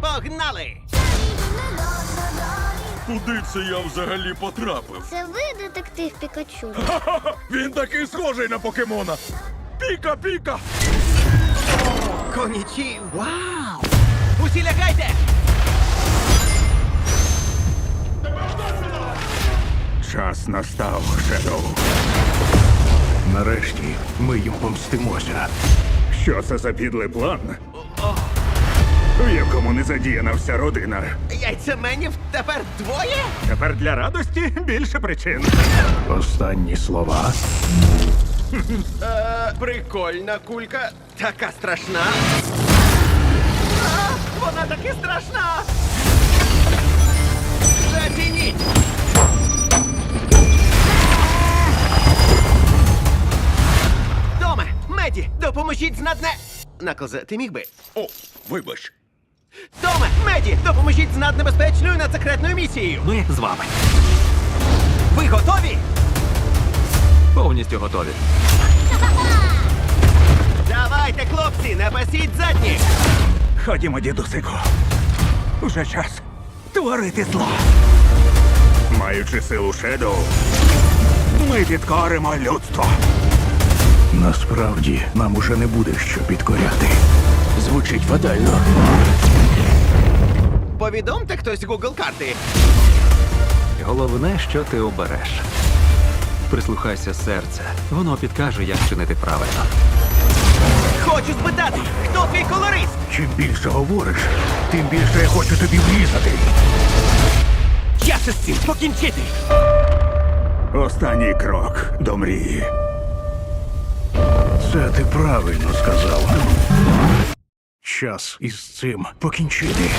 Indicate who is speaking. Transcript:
Speaker 1: Погнали!
Speaker 2: Куди це я взагалі потрапив?
Speaker 3: Це ви детектив Пікачу.
Speaker 2: Ха-ха! Він такий схожий на покемона. Піка, піка!
Speaker 1: Конічі! Вау! Усі лягайте!
Speaker 2: Час настав, Шедоу.
Speaker 4: Нарешті ми їм помстимося.
Speaker 2: Що це за підлий план? У якому не задіяна вся родина.
Speaker 1: Яйцеменів тепер двоє?
Speaker 2: Тепер для радості більше причин.
Speaker 4: Останні слова.
Speaker 1: Е, прикольна кулька. Така страшна. А, вона таки страшна. Зацініть! Томе, Меді, допоможіть з надне... Наклзе, ти міг би?
Speaker 2: О, вибач.
Speaker 1: Томе, Меді, допоможіть з наднебезпечною надсекретною місією.
Speaker 5: Ми з вами.
Speaker 1: Ви готові?
Speaker 5: Повністю готові.
Speaker 1: Давайте, хлопці, не пасіть задні.
Speaker 4: Ходімо, дідусику. Уже час творити зло.
Speaker 2: Маючи силу Шедоу,
Speaker 4: Ми підкоримо людство. Насправді нам уже не буде що підкоряти. Звучить фатально.
Speaker 1: Повідомте хтось Google карти.
Speaker 5: Головне, що ти обереш. Прислухайся серця. Воно підкаже, як чинити правильно.
Speaker 1: Хочу спитати, хто твій колорист?
Speaker 4: Чим більше говориш, тим більше я хочу тобі врізати.
Speaker 1: Час із цим покінчити.
Speaker 2: останній крок до мрії.
Speaker 4: Це ти правильно сказав. Час із цим покінчити.